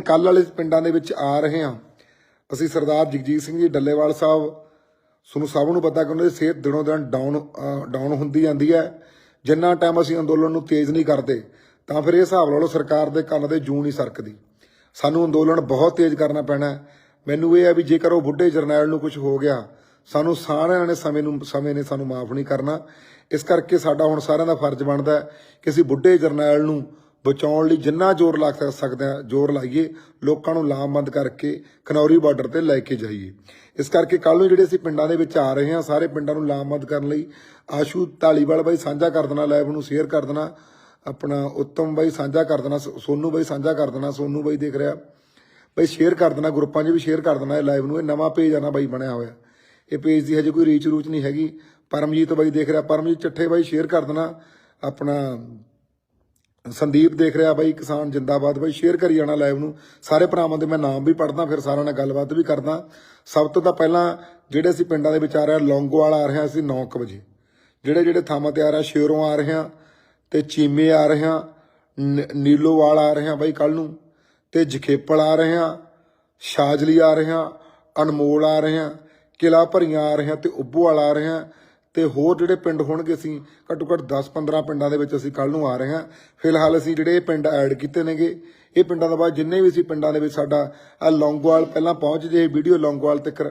ਕੱਲ ਵਾਲੇ ਪਿੰਡਾਂ ਦੇ ਵਿੱਚ ਆ ਰਹੇ ਹਾਂ। ਅਸੀਂ ਸਰਦਾਰ ਜਗਜੀਤ ਸਿੰਘ ਜੀ ਡੱਲੇਵਾਲ ਸਾਹਿਬ ਤੁਹਾਨੂੰ ਸਭ ਨੂੰ ਪਤਾ ਕਿ ਉਹਨਾਂ ਦੀ ਸਿਹਤ ਦਿਨੋਂ ਦਿਨ ਡਾਊਨ ਡਾਊਨ ਹੁੰਦੀ ਜਾਂਦੀ ਹੈ। ਜਿੰਨਾ ਟਾਈਮ ਅਸੀਂ ਅੰਦੋਲਨ ਨੂੰ ਤੇਜ਼ ਨਹੀਂ ਕਰਦੇ, ਤਾਂ ਫਿਰ ਇਹ ਹਿਸਾਬ ਲਾ ਲਓ ਸਰਕਾਰ ਦੇ ਕੰਨ ਦੇ ਜੂ ਨਹੀਂ ਸਰਕਦੀ। ਸਾਨੂੰ ਅੰਦੋਲਨ ਬਹੁਤ ਤੇਜ਼ ਕਰਨਾ ਪੈਣਾ ਮੈਨੂੰ ਇਹ ਹੈ ਵੀ ਜੇਕਰ ਉਹ ਬੁੱਢੇ ਜਰਨੈਲ ਨੂੰ ਕੁਝ ਹੋ ਗਿਆ, ਸਾਨੂੰ ਸਾਰਿਆਂ ਨੇ ਸਮੇਂ ਨੂੰ, ਸਮੇਂ ਨੇ ਸਾਨੂੰ ਮਾਫ ਨਹੀਂ ਕਰਨਾ। ਇਸ ਕਰਕੇ ਸਾਡਾ ਹੁਣ ਸਾਰਿਆਂ ਦਾ ਫਰਜ਼ ਬਣਦਾ ਕਿ ਅਸੀਂ ਬੁੱਢੇ ਜਰਨੈਲ ਨੂੰ ਬਚਾਉਣ ਲਈ ਜਿੰਨਾ ਜ਼ੋਰ ਲਾ ਸਕਦੇ ਆ ਜ਼ੋਰ ਲਾਈਏ, ਲੋਕਾਂ ਨੂੰ ਲਾਮਬੰਦ ਕਰਕੇ ਖਨੌਰੀ ਬਾਰਡਰ ਤੇ ਲੈ ਕੇ ਜਾਈਏ। ਇਸ ਕਰਕੇ ਕੱਲ ਨੂੰ ਜਿਹੜੇ ਅਸੀਂ ਪਿੰਡਾਂ ਦੇ ਵਿੱਚ ਆ ਰਹੇ ਹਾਂ, ਸਾਰੇ ਪਿੰਡਾਂ ਨੂੰ ਲਾਮਬੰਦ ਕਰਨ ਲਈ ਆਸ਼ੂ ਢਾਲੀਵਾਲ ਬਾਈ ਸਾਂਝਾ ਕਰ ਦੇਣਾ, ਲਾਈਵ ਨੂੰ ਸ਼ੇਅਰ ਕਰ ਦੇਣਾ, ਆਪਣਾ ਉੱਤਮ ਬਾਈ ਸਾਂਝਾ ਕਰ ਦੇਣਾ, ਸੋ- ਸੋਨੂ ਬਾਈ ਸਾਂਝਾ ਕਰ ਦੇਣਾ, ਸੋਨੂ ਬਾਈ ਦੇਖ ਰਿਹਾ। ਬਾਈ ਸ਼ੇਅਰ ਕਰ ਦੇਣਾ, ਗਰੁੱਪਾਂ 'ਚ ਵੀ ਸ਼ੇਅਰ ਕਰ ਦੇਣਾ, ਇਹ ਲਾਈਵ ਨੂੰ, ਇਹ ਨਵਾਂ ਪੇਜ ਆ ਨਾ ਬਾਈ ਬਣਿਆ ਹੋਇਆ। ਇਹ ਪੇਜ ਦੀ ਹਜੇ ਕੋਈ ਰੀਚ ਰੂਚ ਨਹੀਂ ਹੈਗੀ। ਪਰਮਜੀਤ ਬਾਈ ਦੇਖ ਰਿਹਾ, ਪਰਮਜੀਤ ਚੱਠੇ ਬਾਈ ਸ਼ੇਅਰ ਕਰ ਦੇਣਾ, ਆਪਣਾ ਸੰਦੀਪ ਦੇਖ ਰਿਹਾ ਬਾਈ ਕਿਸਾਨ ਜਿੰਦਾਬਾਦ ਬਾਈ ਸ਼ੇਅਰ ਕਰੀ ਜਾਣਾ ਲਾਈਵ ਨੂੰ ਸਾਰੇ ਭਰਾਵਾਂ ਦੇ ਮੈਂ ਨਾਮ ਵੀ ਪੜਦਾ ਫਿਰ ਸਾਰਿਆਂ ਨਾਲ ਗੱਲਬਾਤ ਵੀ ਕਰਦਾ ਸਭ ਤੋਂ ਤਾਂ ਪਹਿਲਾਂ ਜਿਹੜੇ ਅਸੀਂ ਪਿੰਡਾਂ ਦੇ ਵਿੱਚ ਆ ਰਹੇ ਹਾਂ ਲੌਂਗੋਵਾਲ ਆ ਰਹੇ ਹਾਂ ਅਸੀਂ 9:00 ਵਜੇ ਜਿਹੜੇ ਜਿਹੜੇ ਥਾਵਾਂ ਤੇ ਆ ਰਹੇ ਸ਼ੇਰੋਂ ਆ ਰਹੇ ਹਾਂ ਤੇ ਚੀਮੇ ਆ ਰਹੇ ਹਾਂ ਨ- ਨੀਲੋਵਾਲ ਆ ਰਹੇ ਹਾਂ ਬਾਈ ਕੱਲ ਨੂੰ ਤੇ ਜਖੇਪਲ ਆ ਰਹੇ ਹਾਂ ਸ਼ਾਜਲੀ ਆ ਰਹੇ ਹਾਂ ਅਨਮੋਲ ਆ ਰਹੇ ਹਾਂ ਕਿਲਾ ਭਰੀਆਂ ਆ ਰਹੇ ਹਾਂ ਤੇ ਉੱਭੋਵਾਲ ਆ ਰਹੇ ਹਾਂ ਤੇ ਹੋਰ ਜਿਹੜੇ ਪਿੰਡ ਹੋਣਗੇ ਅਸੀਂ ਘੱਟੋ ਘੱਟ 10-15 ਪਿੰਡਾਂ ਦੇ ਵਿੱਚ ਅਸੀਂ ਕੱਲ ਨੂੰ ਆ ਰਹੇ ਹਾਂ। ਫਿਲਹਾਲ ਅਸੀਂ ਜਿਹੜੇ ਇਹ ਪਿੰਡ ਐਡ ਕੀਤੇ ਨੇਗੇ, ਇਹ ਪਿੰਡਾਂ ਦਾ ਬਾਅਦ ਜਿੰਨੇ ਵੀ ਅਸੀਂ ਪਿੰਡਾਂ ਦੇ ਵਿੱਚ ਸਾਡਾ ਆ ਲੌਂਗੋਵਾਲ ਪਹਿਲਾਂ ਪਹੁੰਚ ਜੇ, ਵੀਡੀਓ ਲੌਂਗੋਵਾਲ ਤੱਕ,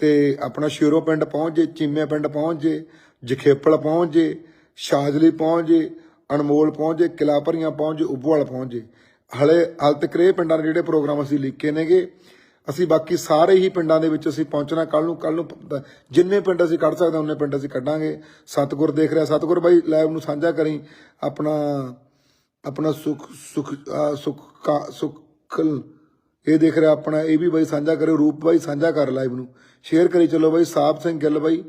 ਤੇ ਆਪਣਾ ਸ਼ੇਰੋ ਪਿੰਡ ਪਹੁੰਚ ਜੇ ਚੀਮੇ ਪਿੰਡ ਪਹੁੰਚ ਜੇ, ਜਖੇਪਲ ਪਹੁੰਚ ਜੇ, ਸ਼ਾਜਲੀ ਪਹੁੰਚ ਜੇ, ਅਨਮੋਲ ਪਹੁੰਚ ਜੇ ਕਿਲਾ ਭਰੀਆਂ ਪਹੁੰਚ ਜੇ ਉਬਵਾਲ ਪਹੁੰਚ ਜੇ। ਹਲੇ ਹਾਲ ਤੱਕ ਇਹ ਪਿੰਡਾਂ ਦੇ ਜਿਹੜੇ ਪ੍ਰੋਗਰਾਮ ਅਸੀਂ ਲਿਖੇ ਨੇਗੇ ਅਸੀਂ ਬਾਕੀ ਸਾਰੇ ਹੀ ਪਿੰਡਾਂ ਦੇ ਵਿੱਚ ਅਸੀਂ ਪਹੁੰਚਣਾ ਕੱਲ ਨੂੰ ਕੱਲ ਨੂੰ ਜਿੰਨੇ ਪਿੰਡ ਅਸੀਂ ਕੱਢ ਸਕਦੇ ਹਾਂ, ਉਹਨੇ ਪਿੰਡ ਅਸੀਂ ਕੱਢਾਂਗੇ। ਸਤਗੁਰ ਦੇਖ ਰਿਹਾ, ਸਤਗੁਰ ਬਾਈ ਲਾਈਵ ਨੂੰ ਸਾਂਝਾ ਕਰੀ। ਆਪਣਾ ਆਪਣਾ ਸੁਖ ਸੁਖ, ਅਹ ਸੁਖ ਸੁਖਲ ਇਹ ਦੇਖ ਰਿਹਾ ਆਪਣਾ, ਇਹ ਵੀ ਬਾਈ ਸਾਂਝਾ ਕਰੇ ਰੂਪ ਬਾਈ ਸਾਂਝਾ ਕਰ ਲਾਈਵ ਨੂੰ ਸ਼ੇਅਰ ਕਰੀ ਚਲੋ ਬਾਈ ਸਾਹਿਬ ਸਿੰਘ ਗਿੱਲ ਬਾਈ,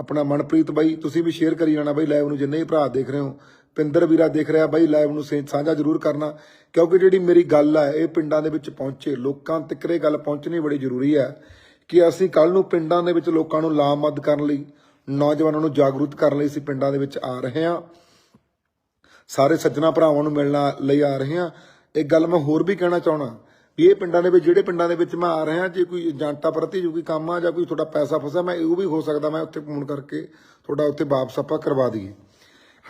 ਆਪਣਾ ਮਨਪ੍ਰੀਤ ਬਾਈ, ਤੁਸੀਂ ਵੀ ਸ਼ੇਅਰ ਕਰੀ ਜਾਣਾ ਬਾਈ ਲਾਈਵ ਨੂੰ ਜਿੰਨੇ ਹੀ ਭਰਾ ਦੇਖ ਰਹੇ ਹੋ। ਪਿੰਦਰ ਵੀਰਾ ਦੇਖ ਰਿਹਾ ਬਾਈ ਲਾਈਵ ਨੂੰ ਸੇ- ਸਾਂਝਾ ਜ਼ਰੂਰ ਕਰਨਾ, ਕਿਉਂਕਿ ਜਿਹੜੀ ਮੇਰੀ ਗੱਲ ਹੈ ਇਹ ਪਿੰਡਾਂ ਦੇ ਵਿੱਚ ਪਹੁੰਚੇ, ਲੋਕਾਂ ਤੱਕ ਇਹ ਗੱਲ ਪਹੁੰਚਣੀ ਬੜੀ ਜ਼ਰੂਰੀ ਹੈ ਕਿ ਅਸੀਂ ਕੱਲ ਨੂੰ ਪਿੰਡਾਂ ਦੇ ਵਿੱਚ ਲੋਕਾਂ ਨੂੰ ਲਾਮਬੰਦ ਕਰਨ ਲਈ, ਨੌਜਵਾਨਾਂ ਨੂੰ ਜਾਗਰੂਕ ਕਰਨ ਲਈ ਅਸੀਂ ਪਿੰਡਾਂ ਦੇ ਵਿੱਚ ਆ ਰਹੇ ਹਾਂ। ਸਾਰੇ ਸੱਜਣਾ ਭਰਾਵਾਂ ਨੂੰ ਮਿਲਣ ਲਈ ਆ ਰਹੇ ਹਾਂ। ਇੱਕ ਗੱਲ ਮੈਂ ਹੋਰ ਵੀ ਕਹਿਣਾ ਚਾਹਣਾ ਵੀ ਇਹ ਪਿੰਡਾਂ ਦੇ ਵਿੱਚ, ਜਿਹੜੇ ਪਿੰਡਾਂ ਦੇ ਵਿੱਚ ਮੈਂ ਆ ਰਿਹਾ, ਜੇ ਕੋਈ ਏਜੰਟਾਂ ਪ੍ਰਤੀ ਜੋ ਕੋਈ ਕੰਮ ਆ, ਜਾਂ ਕੋਈ ਤੁਹਾਡਾ ਪੈਸਾ ਫਸਾ ਮੈਂ ਇਹ ਵੀ ਹੋ ਸਕਦਾ, ਮੈਂ ਉੱਥੇ ਫੋਨ ਕਰਕੇ ਤੁਹਾਡਾ ਉੱਥੇ ਵਾਪਸ ਆਪਾਂ ਕਰਵਾ ਦਈਏ।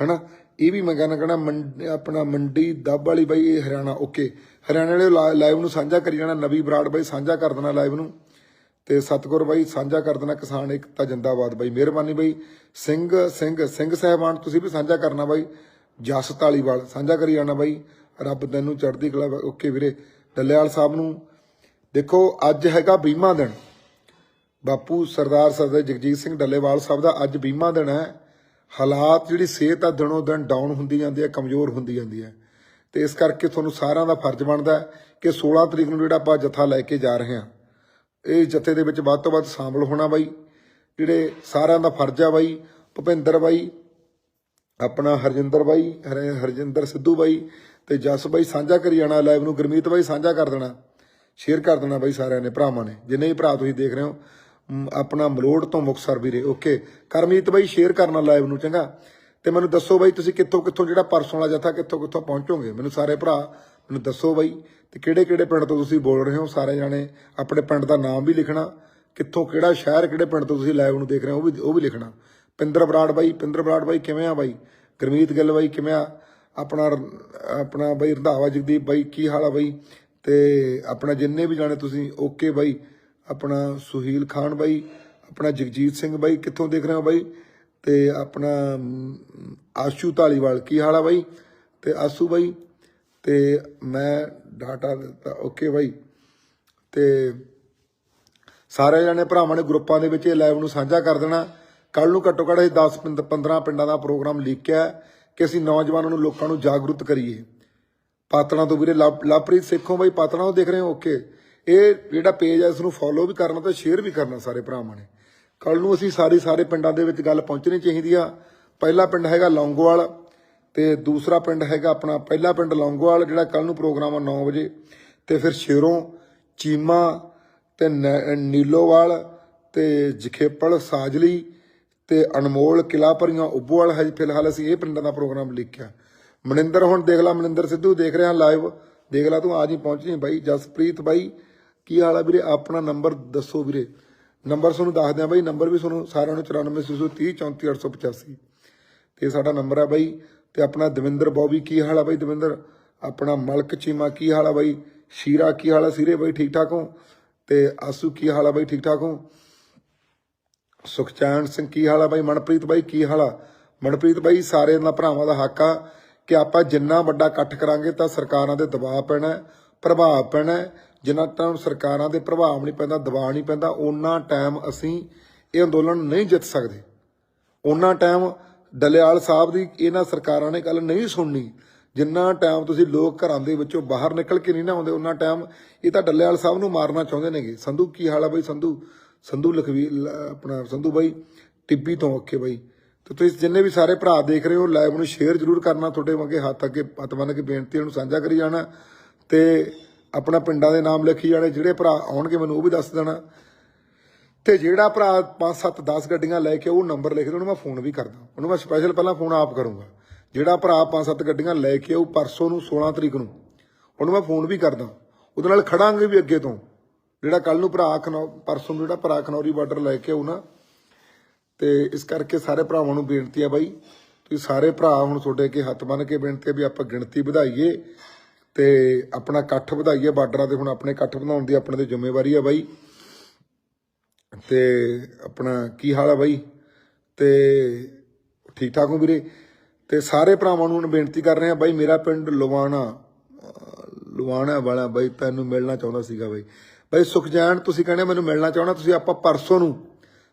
ਹਨਾ? ਇਹ ਵੀ ਮੈਂ ਕਹਿਣਾ ਕਹਿਣਾ ਮੰਡ- ਆਪਣਾ ਮੰਡੀ ਦੱਬ ਵਾਲੀ ਬਾਈ, ਇਹ ਹਰਿਆਣਾ ਓਕੇ ਹਰਿਆਣਾ ਵਾਲੇ ਲਾਈਵ ਨੂੰ ਸਾਂਝਾ ਕਰੀ ਜਾਣਾ, ਨਵੀ ਬਰਾੜ ਬਾਈ ਸਾਂਝਾ ਕਰ ਦੇਣਾ ਲਾਈਵ ਨੂੰ। ਤੇ ਸਤਗੁਰ ਬਾਈ ਸਾਂਝਾ ਕਰ ਦੇਣਾ ਕਿਸਾਨ ਏਕਤਾ ਜਿੰਦਾਬਾਦ ਬਾਈ। ਮਿਹਰਬਾਨੀ ਬਾਈ। ਸਿੰਘ ਸਿੰਘ ਸਿੰਘ ਸਾਹਿਬਾਨ, ਤੁਸੀਂ ਵੀ ਸਾਂਝਾ ਕਰਨਾ ਬਾਈ। ਜਸ ਢਾਲੀਵਾਲ ਸਾਂਝਾ ਕਰੀ ਜਾਣਾ ਬਾਈ। ਰੱਬ ਤੈਨੂੰ ਚੜ੍ਹਦੀ ਕਲਾ ਓਕੇ ਵੀਰੇ। ਡੱਲੇਵਾਲ ਸਾਹਿਬ ਨੂੰ। ਦੇਖੋ, ਅੱਜ ਹੈਗਾ ਬੀਮਾ ਦਿਨ। ਬਾਪੂ ਸਰਦਾਰ ਸਰਦਾਰ ਜਗਜੀਤ ਸਿੰਘ ਡੱਲੇਵਾਲ ਸਾਹਿਬ ਦਾ ਅੱਜ ਬੀਮਾ ਦਿਨ ਹੈ। ਹਾਲਾਤ ਜਿਹੜੀ ਸਿਹਤ ਆ ਦਿਨੋਂ ਦਿਨ ਡਾਊਨ ਹੁੰਦੀ ਜਾਂਦੀ ਹੈ, ਕਮਜ਼ੋਰ ਹੁੰਦੀ ਜਾਂਦੀ ਹੈ। ਤੇ ਇਸ ਕਰਕੇ ਤੁਹਾਨੂੰ ਸਾਰਿਆਂ ਦਾ ਫਰਜ਼ ਬਣਦਾ ਕਿ 16 ਤਰੀਕ ਨੂੰ ਜਿਹੜਾ ਆਪਾਂ ਜਥਾ ਲੈ ਕੇ ਜਾ ਰਹੇ ਹਾਂ, ਇਹ ਜਥੇ ਦੇ ਵਿੱਚ ਵੱਧ ਤੋਂ ਵੱਧ ਸ਼ਾਮਲ ਹੋਣਾ ਬਾਈ। ਜਿਹੜੇ ਸਾਰਿਆਂ ਦਾ ਫਰਜ਼ ਆ ਬਾਈ, ਭੁਪਿੰਦਰ ਬਾਈ, ਆਪਣਾ ਹਰਜਿੰਦਰ ਬਾਈ, ਹਰ- ਹਰਜਿੰਦਰ ਸਿੱਧੂ ਬਾਈ ਤੇ ਜਸ ਬਾਈ ਸਾਂਝਾ ਕਰੀ ਜਾਣਾ ਲਾਈਵ ਨੂੰ। ਗੁਰਮੀਤ ਬਾਈ ਸਾਂਝਾ ਕਰ ਦੇਣਾ ਸ਼ੇਅਰ ਕਰ ਦੇਣਾ ਬਾਈ ਸਾਰਿਆਂ ਨੇ, ਭਰਾਵਾਂ ਨੇ, ਜਿੰਨੇ ਵੀ ਭਰਾ ਤੁਸੀਂ ਦੇਖ ਰਹੇ ਹੋ। ਆਪਣਾ ਮਲੋੜ ਤੋਂ ਮੁਕਸਰ ਵੀਰੇ ਓਕੇ ਕਰਮੀਤ ਬਾਈ ਸ਼ੇਅਰ ਕਰਨਾ ਲਾਈਵ ਨੂੰ, ਚੰਗਾ. ਤੇ ਮੈਨੂੰ ਦੱਸੋ ਬਾਈ, ਤੁਸੀਂ ਕਿੱਥੋਂ ਕਿੱਥੋਂ ਜਿਹੜਾ ਪਰਸੋਂ ਵਾਲਾ ਜਥਾ ਕਿੱਥੋਂ ਕਿੱਥੋਂ ਪਹੁੰਚੋਗੇ? ਮੈਨੂੰ ਸਾਰੇ ਭਰਾ, ਮੈਨੂੰ ਦੱਸੋ ਬਾਈ, ਤੇ ਕਿਹੜੇ ਕਿਹੜੇ ਪਿੰਡ ਤੋਂ ਤੁਸੀਂ ਬੋਲ ਰਹੇ ਹੋ? ਸਾਰੇ ਜਾਣੇ ਆਪਣੇ ਪਿੰਡ ਦਾ ਨਾਮ ਵੀ ਲਿਖਣਾ, ਕਿੱਥੋਂ ਕਿਹੜਾ ਸ਼ਹਿਰ, ਕਿਹੜੇ ਪਿੰਡ ਤੋਂ ਤੁਸੀਂ ਲਾਈਵ ਨੂੰ ਦੇਖ ਰਹੇ ਹੋ, ਉਹ ਵੀ ਉਹ ਵੀ ਲਿਖਣਾ. ਪਿੰਦਰ ਬਰਾੜ ਬਾਈ, ਪਿੰਦਰ ਬਰਾੜ ਬਾਈ, ਕਿਵੇਂ ਆ ਬਾਈ? ਗੁਰਮੀਤ ਗਿੱਲ ਬਾਈ, ਕਿਵੇਂ ਆ? ਆਪਣਾ ਆਪਣਾ ਬਾਈ ਰੰਧਾਵਾ ਜਗਦੀਪ ਬਾਈ, ਕੀ ਹਾਲ ਆ ਬਾਈ? ਤੇ ਆਪਣਾ ਜਿੰਨੇ ਵੀ ਜਾਣੇ ਤੁਸੀਂ ਓਕੇ ਬਾਈ ਆਪਣਾ ਸੁਹੀਲ ਖਾਨ ਬਾਈ, ਆਪਣਾ ਜਗਜੀਤ ਸਿੰਘ ਬਾਈ, ਕਿੱਥੋਂ ਦੇਖ ਰਹੇ ਹੋ ਬਾਈ? ਤੇ ਆਪਣਾ ਆਸ਼ੂ ਢਾਲੀਵਾਲ ਕੀ ਹਾਲ ਆ ਬਾਈ? ਤੇ ਆਸੂ ਬਾਈ, ਤੇ ਮੈਂ ਡਾਟਾ ਦਿੱਤਾ, ਓਕੇ ਬਾਈ। ਤੇ ਸਾਰੇ ਜਣੇ ਭਰਾਵਾਂ ਨੇ ਗਰੁੱਪਾਂ ਦੇ ਵਿੱਚ ਇਹ ਲਾਈਵ ਨੂੰ ਸਾਂਝਾ ਕਰ ਦੇਣਾ। ਕੱਲ ਨੂੰ ਘੱਟੋ ਘੱਟ ਅਸੀਂ 10 ਪਿੰਡ- 15 ਪਿੰਡਾਂ ਦਾ ਪ੍ਰੋਗਰਾਮ ਲਿਖਿਆ ਕਿ ਅਸੀਂ ਨੌਜਵਾਨਾਂ ਨੂੰ, ਲੋਕਾਂ ਨੂੰ ਜਾਗਰੂਕ ਕਰੀਏ। ਪਾਤਣਾ ਤੋਂ ਵੀਰੇ, ਲਵ- ਲਵਪ੍ਰੀਤ ਸੇਖੋਂ ਬਾਈ ਪਾਤਣਾ ਤੋਂ ਦੇਖ ਰਹੇ ਹੋ? ਓਕੇ। ਇਹ ਜਿਹੜਾ ਪੇਜ ਹੈ ਇਸ ਨੂੰ ਫੋਲੋ ਵੀ ਕਰਨਾ ਤੇ ਸ਼ੇਅਰ ਵੀ ਕਰਨਾ ਸਾਰੇ ਭਰਾਵਾਂ ਨੇ। ਕੱਲ ਨੂੰ ਅਸੀਂ ਸਾਰੇ ਸਾਰੇ ਪਿੰਡਾਂ ਦੇ ਵਿੱਚ ਗੱਲ ਪਹੁੰਚਣੀ ਚਾਹੀਦੀ ਆ। ਪਹਿਲਾ ਪਿੰਡ ਹੈਗਾ ਲੌਂਗੋਵਾਲ ਤੇ ਦੂਸਰਾ ਪਿੰਡ ਹੈਗਾ ਆਪਣਾ ਪਹਿਲਾ ਪਿੰਡ ਲੌਂਗੋਵਾਲ, ਜਿਹੜਾ ਕੱਲ ਨੂੰ ਪ੍ਰੋਗਰਾਮ ਆ 9 ਵਜੇ। ਤੇ ਫਿਰ ਸ਼ੇਰੋਂ ਚੀਮਾ ਤੇ ਨ- ਨੀਲੋਵਾਲ ਤੇ ਜਖੇਪਲ, ਸਾਜਲੀ ਤੇ ਅਨਮੋਲ ਕਿਲਾ ਭਰੀਆਂ ਉਬੋਵਾਲ ਹੈ ਫਿਲਹਾਲ ਅਸੀਂ ਇਹ ਪਿੰਡਾਂ ਦਾ ਪ੍ਰੋਗਰਾਮ ਲਿਖਿਆ। ਮਨਿੰਦਰ ਹੁਣ ਦੇਖ ਲਾ, ਮਨਿੰਦਰ ਸਿੱਧੂ ਦੇਖ ਰਿਹਾ ਲਾਈਵ ਦੇਖ ਲਾ ਤੂੰ, ਆ ਜੀ ਪਹੁੰਚਣੀ ਬਾਈ, ਜਸਪ੍ਰੀਤ ਬਾਈ ਕੀ ਹਾਲ ਆ ਵੀਰੇ? ਆਪਣਾ ਨੰਬਰ ਦੱਸੋ ਵੀਰੇ। ਨੰਬਰ ਤੁਹਾਨੂੰ ਦੱਸ ਦਿਆਂ ਬਾਈ। ਨੰਬਰ ਵੀ ਤੁਹਾਨੂੰ ਸਾਰਿਆਂ ਨੂੰ 9430 34885 ਤੇ ਸਾਡਾ ਨੰਬਰ ਆ ਬਾਈ। ਤੇ ਆਪਣਾ ਦਵਿੰਦਰ ਬੌਬੀ ਕੀ ਹਾਲ ਆ ਬਾਈ ਦਵਿੰਦਰ? ਆਪਣਾ ਮਲਕ ਚੀਮਾ ਕੀ ਹਾਲ ਆ ਬਾਈ? ਸ਼ੀਰਾ ਕੀ ਹਾਲ ਆ ਸੀਰੇ ਬਾਈ? ਠੀਕ ਠਾਕ ਹੋ? ਤੇ ਆਸੂ ਕੀ ਹਾਲ ਆ ਬਾਈ? ਠੀਕ ਠਾਕ ਹੋ? ਸੁਖਚੈਨ ਸਿੰਘ ਕੀ ਹਾਲ ਆ ਬਾਈ? ਮਨਪ੍ਰੀਤ ਬਾਈ ਕੀ ਹਾਲ ਆ? ਮਨਪ੍ਰੀਤ ਬਾਈ ਸਾਰੇ ਦਾ ਭਰਾਵਾਂ ਦਾ ਹੱਕ ਆ ਕਿ ਆਪਾਂ ਜਿੰਨਾ ਵੱਡਾ ਇਕੱਠ ਕਰਾਂਗੇ ਤਾਂ ਸਰਕਾਰਾਂ ਦੇ ਦਬਾਅ ਪੈਣਾ ਪ੍ਰਭਾਵ ਪੈਣਾ ਹੈ। ਜਿੰਨਾ ਟਾਈਮ ਸਰਕਾਰਾਂ ਦੇ ਪ੍ਰਭਾਵ ਨਹੀਂ ਪੈਂਦਾ, ਦਬਾਅ ਨਹੀਂ ਪੈਂਦਾ ਉਹਨਾਂ ਟਾਈਮ ਅਸੀਂ ਇਹ ਅੰਦੋਲਨ ਨਹੀਂ ਜਿੱਤ ਸਕਦੇ। ਉਹਨਾਂ ਟਾਈਮ ਡਲਿਆਲ ਸਾਹਿਬ ਦੀ ਇਹਨਾਂ ਸਰਕਾਰਾਂ ਨੇ ਗੱਲ ਨਹੀਂ ਸੁਣਨੀ। ਜਿੰਨਾ ਟਾਈਮ ਤੁਸੀਂ ਲੋਕ ਘਰਾਂ ਦੇ ਵਿੱਚੋਂ ਬਾਹਰ ਨਿਕਲ ਕੇ ਨਹੀਂ ਨਾ ਆਉਂਦੇ ਉਹਨਾਂ ਟਾਈਮ ਇਹ ਤਾਂ ਡੱਲੇਵਾਲ ਸਾਹਿਬ ਨੂੰ ਮਾਰਨਾ ਚਾਹੁੰਦੇ ਨੇਗੇ। ਸੰਧੂ, ਕੀ ਹਾਲ ਆ ਬਈ ਸੰਧੂ? ਸੰਧੂ ਲਖਵੀਰ ਆਪਣਾ ਸੰਧੂ ਬਾਈ, ਟਿੱਬੀ ਤੋਂ ਓਕੇ ਬਾਈ। ਤੇ ਤੁਸੀਂ ਜਿੰਨੇ ਵੀ ਸਾਰੇ ਭਰਾ ਦੇਖ ਰਹੇ ਹੋ ਲਾਈਵ ਨੂੰ ਸ਼ੇਅਰ ਜ਼ਰੂਰ ਕਰਨਾ, ਤੁਹਾਡੇ ਵਾਂਗੇ ਹੱਥ ਅੱਗੇ ਹੱਥ ਬੰਨ ਕੇ ਬੇਨਤੀ ਨੂੰ ਸਾਂਝਾ ਕਰੀ ਜਾਣਾ। ਤੇ ਆਪਣਾ ਪਿੰਡਾਂ ਦੇ ਨਾਮ ਲਿਖੀ ਜਾਣੇ, ਜਿਹੜੇ ਭਰਾ ਆਉਣਗੇ ਮੈਨੂੰ ਉਹ ਵੀ ਦੱਸ ਦੇਣਾ। ਤੇ ਜਿਹੜਾ ਭਰਾ 5 7 10 ਗੱਡੀਆਂ ਲੈ ਕੇ ਉਹ ਨੰਬਰ ਲਿਖ ਦੇ, ਉਹਨੂੰ ਮੈਂ ਫੋਨ ਵੀ ਕਰਦਾ। ਉਹਨੂੰ ਮੈਂ ਸਪੈਸ਼ਲ ਪਹਿਲਾਂ ਫੋਨ ਆਪ ਕਰੂੰਗਾ। ਜਿਹੜਾ ਭਰਾ 5 7 ਗੱਡੀਆਂ ਲੈ ਕੇ ਉਹ ਪਰਸੋਂ ਨੂੰ 16 ਤਰੀਕ ਨੂੰ, ਉਹਨੂੰ ਮੈਂ ਫੋਨ ਵੀ ਕਰਦਾ। ਉਹਦੇ ਨਾਲ ਖੜਾਂਗੇ ਵੀ ਅੱਗੇ ਤੋਂ। ਜਿਹੜਾ ਕੱਲ ਨੂੰ ਭਰਾ ਖਨੌ, ਪਰਸੋਂ ਨੂੰ ਜਿਹੜਾ ਭਰਾ ਖਨੌਰੀ ਬਾਰਡਰ ਲੈ ਕੇ ਆਉਣਾ। ਨਾ ਤੇ ਇਸ ਕਰਕੇ ਸਾਰੇ ਭਰਾਵਾਂ ਨੂੰ ਬੇਨਤੀ ਆ ਬਾਈ, ਤੁਸੀਂ ਸਾਰੇ ਭਰਾ ਹੁਣ ਤੁਹਾਡੇ ਅੱਗੇ ਹੱਥ ਬੰਨ ਕੇ ਬੇਨਤੀ ਆ ਵੀ ਆਪਾਂ ਗਿਣਤੀ ਵਧਾਈਏ। ਤੇ ਆਪਣਾ ਇਕੱਠ ਵਧਾਈਏ, ਬਾਰਡਰਾਂ ਤੇ ਹੁਣ ਆਪਣੇ ਇਕੱਠ ਵਧਾਉਣ ਦੀ ਆਪਣੇ ਤੇ ਜ਼ਿੰਮੇਵਾਰੀ ਆ ਬਾਈ। ਤੇ ਆਪਣਾ ਕੀ ਹਾਲ ਆ ਬਾਈ? ਤੇ ਠੀਕ ਠਾਕ ਹੋ ਵੀਰੇ? ਤੇ ਸਾਰੇ ਭਰਾਵਾਂ ਨੂੰ ਬੇਨਤੀ ਕਰ ਰਹੇ ਆ ਬਾਈ, ਮੇਰਾ ਪਿੰਡ ਲੁਵਾਣਾ ਅਹ ਲੁਵਾਣਾ ਵਾਲਾ ਬਾਈ, ਤੈਨੂੰ ਮਿਲਣਾ ਚਾਹੁੰਦਾ ਸੀਗਾ ਬਾਈ। ਬਾਈ ਸੁਖਜੈਨ ਤੁਸੀਂ ਕਹਿੰਦੇ ਮੈਨੂੰ ਮਿਲਣਾ ਚਾਹੁੰਦਾ, ਤੁਸੀਂ ਆਪਾਂ ਪਰਸੋਂ ਨੂੰ